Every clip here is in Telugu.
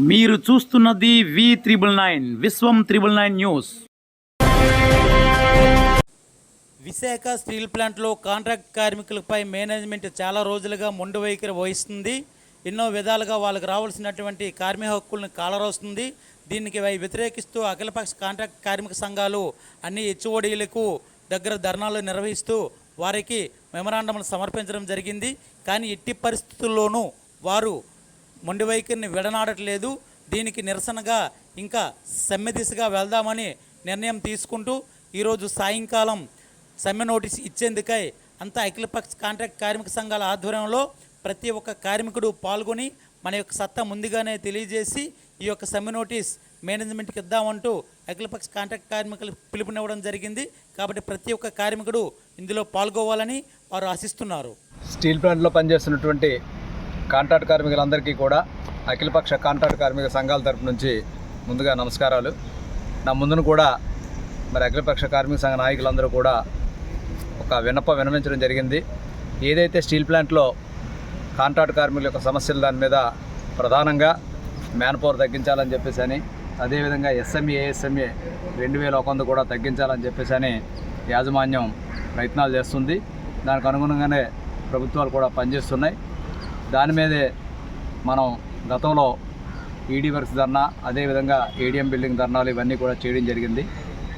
మీరు చూస్తున్నది V triple nine Vishwam triple nine news. Visakha steel ప్లాంట్లో కాంట్రాక్ట్ కార్మికులపై మేనేజ్మెంట్ చాలా రోజులుగా మొండి వైఖరి వహిస్తుంది. ఎన్నో విధాలుగా వాళ్ళకి రావాల్సినటువంటి కార్మిక హక్కులను కాలరోస్తుంది. దీనికి వై- వ్యతిరేకిస్తూ అఖిలపక్ష కాంట్రాక్ట్ కార్మిక సంఘాలు అన్ని హెచ్ఓడీలకు దగ్గర ధర్నాలు నిర్వహిస్తూ వారికి మెమరాండంలు సమర్పించడం జరిగింది. కానీ ఎట్టి పరిస్థితుల్లోనూ వారు మొండి వైఖరిని విడనాడట్లేదు. దీనికి నిరసనగా ఇంకా సమ్మె దిశగా వెళ్దామని నిర్ణయం తీసుకుంటూ ఈరోజు సాయంకాలం సమ్మె నోటీస్ ఇచ్చేందుకై అంతా అఖిలపక్ష కాంట్రాక్ట్ కార్మిక సంఘాల ఆధ్వర్యంలో ప్రతి ఒక్క కార్మికుడు పాల్గొని మన యొక్క సత్తా ముందుగానే తెలియజేసి ఈ యొక్క సమ్మె నోటీస్ మేనేజ్మెంట్కి ఇద్దామంటూ అఖిలపక్ష కాంట్రాక్ట్ కార్మికులు పిలుపునివ్వడం జరిగింది. కాబట్టి ప్రతి ఒక్క కార్మికుడు ఇందులో పాల్గొవాలని వారు ఆశిస్తున్నారు. స్టీల్ ప్లాంట్లో పనిచేస్తున్నటువంటి కాంట్రాక్ట్ కార్మికులందరికీ కూడా అఖిలపక్ష కాంట్రాక్ట్ కార్మిక సంఘాల తరపు నుంచి ముందుగా నమస్కారాలు. నా ముందును కూడా మరి అఖిలపక్ష కార్మిక సంఘ నాయకులందరూ కూడా ఒక వినప వినమించడం జరిగింది. ఏదైతే స్టీల్ ప్లాంట్లో కాంట్రాక్ట్ కార్మికుల యొక్క సమస్యలు దాని మీద ప్రధానంగా మ్యాన్ పవర్ తగ్గించాలని చెప్పేసి అని అదేవిధంగా ఎస్ఎంఏ ఏఎస్ఎంఏ రెండు వేల ఒక వంద కూడా తగ్గించాలని చెప్పేసి అని యాజమాన్యం ప్రయత్నాలు చేస్తుంది. దానికి అనుగుణంగానే ప్రభుత్వాలు కూడా పనిచేస్తున్నాయి. దాని మీదే మనం గతంలో ఈడీ వర్క్స్ ధర్నా అదేవిధంగా ఏడిఎం బిల్డింగ్ ధర్నాలు ఇవన్నీ కూడా చేయడం జరిగింది.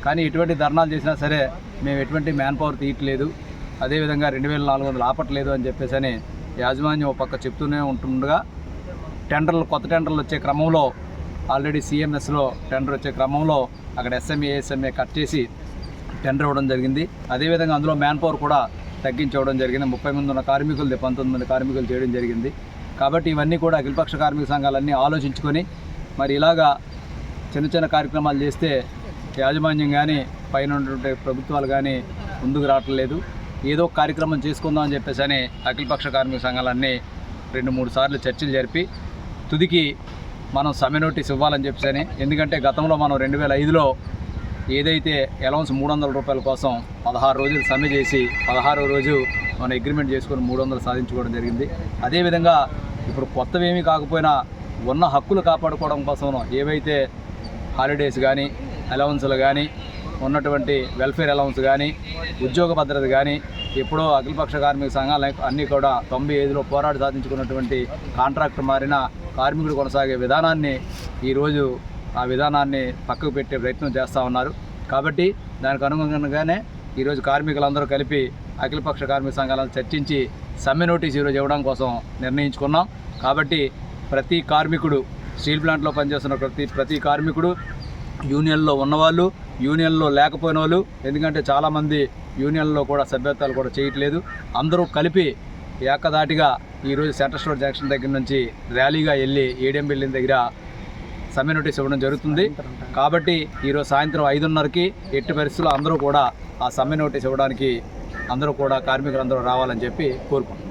కానీ ఎటువంటి ధర్నాలు చేసినా సరే మేము ఎటువంటి మ్యాన్ పవర్ తీయట్లేదు అదేవిధంగా రెండు వేల నాలుగు వందలు ఆపట్లేదు అని చెప్పేసి అని యాజమాన్యం ఒక పక్క చెప్తూనే ఉంటుండగా టెండర్లు కొత్త టెండర్లు వచ్చే క్రమంలో ఆల్రెడీ సిఎంఎస్లో టెండర్ వచ్చే క్రమంలో అక్కడ ఎస్ఎంఏ ఎస్ఎంఏ కట్ చేసి టెండర్ ఇవ్వడం జరిగింది. అదేవిధంగా అందులో మ్యాన్ పవర్ కూడా తగ్గించవడం జరిగింది. ముప్పై మంది ఉన్న కార్మికులది పంతొమ్మిది మంది కార్మికులు చేయడం జరిగింది. కాబట్టి ఇవన్నీ కూడా అఖిలపక్ష కార్మిక సంఘాలన్నీ ఆలోచించుకొని మరి ఇలాగా చిన్న చిన్న కార్యక్రమాలు చేస్తే యాజమాన్యం కానీ పైన ఉన్నటువంటి ప్రభుత్వాలు కానీ ముందుకు రావట్లేదు. ఏదో కార్యక్రమం చేసుకుందాం అని చెప్పేసి అని అఖిలపక్ష కార్మిక సంఘాలన్నీ రెండు మూడు సార్లు చర్చలు జరిపి తుదికి మనం సమ్మె నోటీస్ ఇవ్వాలని చెప్పేసి అని ఎందుకంటే గతంలో మనం రెండు వేల ఐదులో ఏదైతే అలౌన్స్ మూడు వందల రూపాయల కోసం పదహారు రోజులు సమ్మె చేసి పదహారో రోజు మనం అగ్రిమెంట్ చేసుకొని మూడు వందలు సాధించుకోవడం జరిగింది. అదేవిధంగా ఇప్పుడు కొత్తవేమీ కాకపోయినా ఉన్న హక్కులు కాపాడుకోవడం కోసం ఏవైతే హాలిడేస్ కానీ అలవన్సులు కానీ ఉన్నటువంటి వెల్ఫేర్ అలవన్స్ కానీ ఉద్యోగ భద్రత కానీ ఎప్పుడో అఖిలపక్ష కార్మిక సంఘాలు అన్నీ కూడా తొంభై ఐదులో పోరాడి సాధించుకున్నటువంటి కాంట్రాక్టర్ మారిన కార్మికుడు కొనసాగే విధానాన్ని ఈరోజు ఆ విధానాన్ని పక్కకు పెట్టే ప్రయత్నం చేస్తూ ఉన్నారు. కాబట్టి దానికి అనుగుణంగానే ఈరోజు కార్మికులందరూ కలిపి అఖిలపక్ష కార్మిక సంఘాలను చర్చించి సమ్మె నోటీస్ ఈరోజు ఇవ్వడం కోసం నిర్ణయించుకున్నాం. కాబట్టి ప్రతి కార్మికుడు స్టీల్ ప్లాంట్లో పనిచేస్తున్న ప్రతి ప్రతి కార్మికుడు యూనియన్లో ఉన్నవాళ్ళు యూనియన్లో లేకపోయిన వాళ్ళు ఎందుకంటే చాలామంది యూనియన్లో కూడా సభ్యత్వాలు కూడా చేయట్లేదు. అందరూ కలిపి ఏకదాటిగా ఈరోజు సెంటర్ స్టోర్ జంక్షన్ దగ్గర నుంచి ర్యాలీగా వెళ్ళి ఏడిఎం బిల్డింగ్ దగ్గర సమ్మె నోటీస్ ఇవ్వడం జరుగుతుంది. కాబట్టి ఈరోజు సాయంత్రం ఐదున్నరకి ఎట్టి పరిస్థితుల్లో అందరూ కూడా ఆ సమ్మె నోటీస్ ఇవ్వడానికి అందరూ కూడా కార్మికులందరూ రావాలని చెప్పి కోరుకుంటున్నాం.